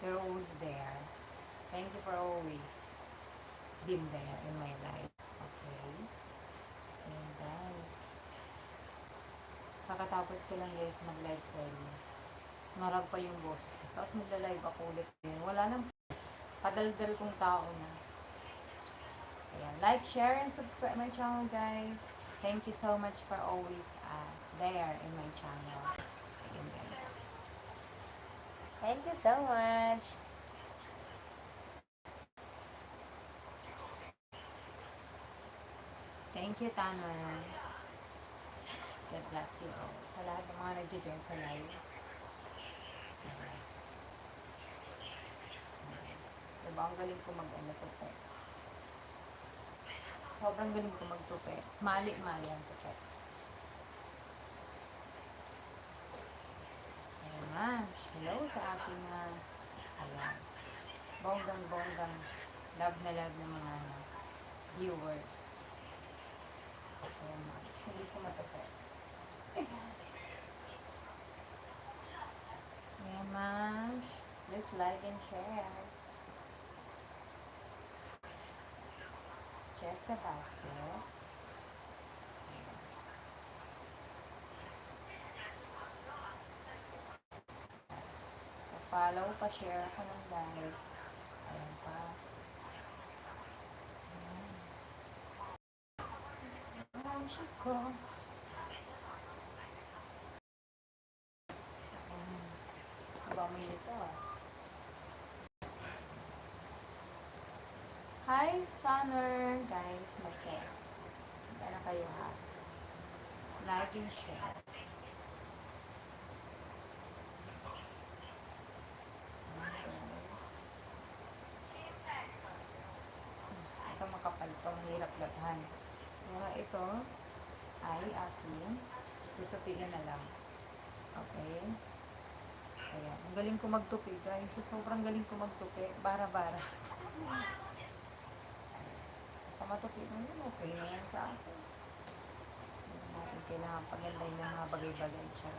You're always there. Thank you for always being there in my life. Okay? Ayan guys. Kakatapos ko lang guys mag-live sa inyo. Narag pa yung boses ko. Tapos magla-live ako ulit. Wala nang padaldal kong tao na. Ayan. Like, share, and subscribe my channel guys. Thank you so much for always uh, there in my channel. Thank you so much. Thank you, Tanner. God bless you all. Sa lahat ng mga nag-join sa live. Diba, ang galing ko mag-ano tupe. Sobrang galing ko magtupe. Mali-mali ang tupe. Ayan, ma'am. Hello sa aking uh, ayan. Bonggang-bonggang love na love ng mga ano, viewers. Ma'am. Hindi ko matupe. Ayan, ma'am. Please like and share. Check the basket. Pa-follow, pa-share ako ng live. Ayan pa. Ayan. Ayan. Ah. Hi, Tanner! Guys, mag-check. Magkano kayo ha? Like share. Ito makapal to, mahirap laghan. Kaya ito ay aking tutupiin na lang. Okay? Ayan. Ang galing ko magtupi, guys. So, sobrang galing ko magtupi. Bara-bara. Basta matupi mo yun, okay na yan sa akin. Hindi natin kailangan paganda yung mga bagay-bagay siya.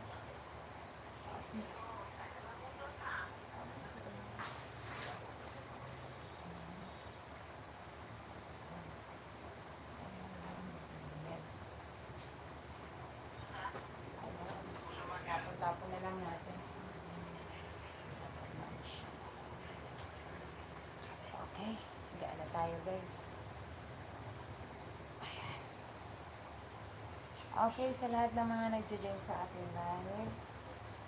Tapon-tapon na lang natin. Okay, gaan na tayo guys. Ayan. Okay, sa lahat ng mga nagjo-join sa ating live,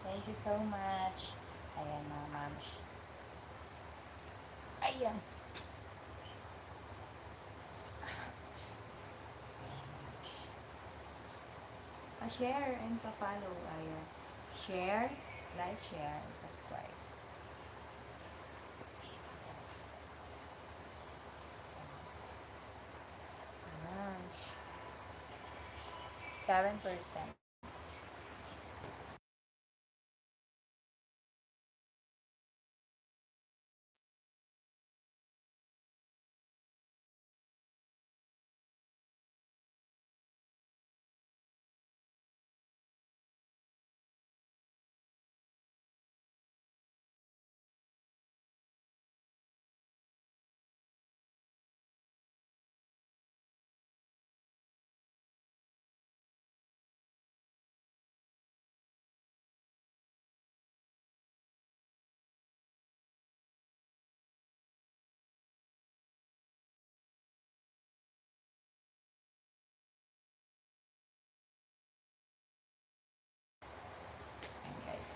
thank you so much. Ayan mga mams. Ayan. Pa-share and pa-follow. Ayan. Share, like, share, and subscribe. Seven percent.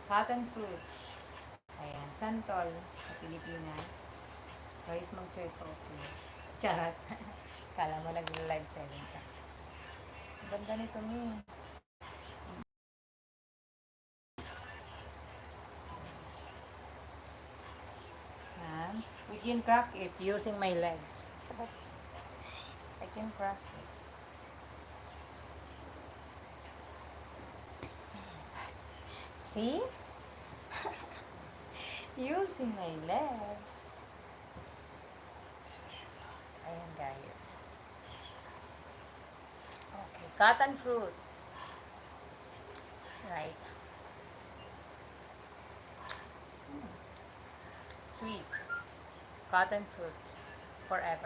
Cotton fruit. Ayan. Santol sa Pilipinas. Guys, mag-share coffee. Charot. Kala mo nag-live selling ka. Ganda nito ni. Ayan. We can crack it using my legs. I can crack it. See? Using my legs. Ayan guys. Okay, cotton fruit. Right. Hmm. sweet. Cotton fruit. Forever.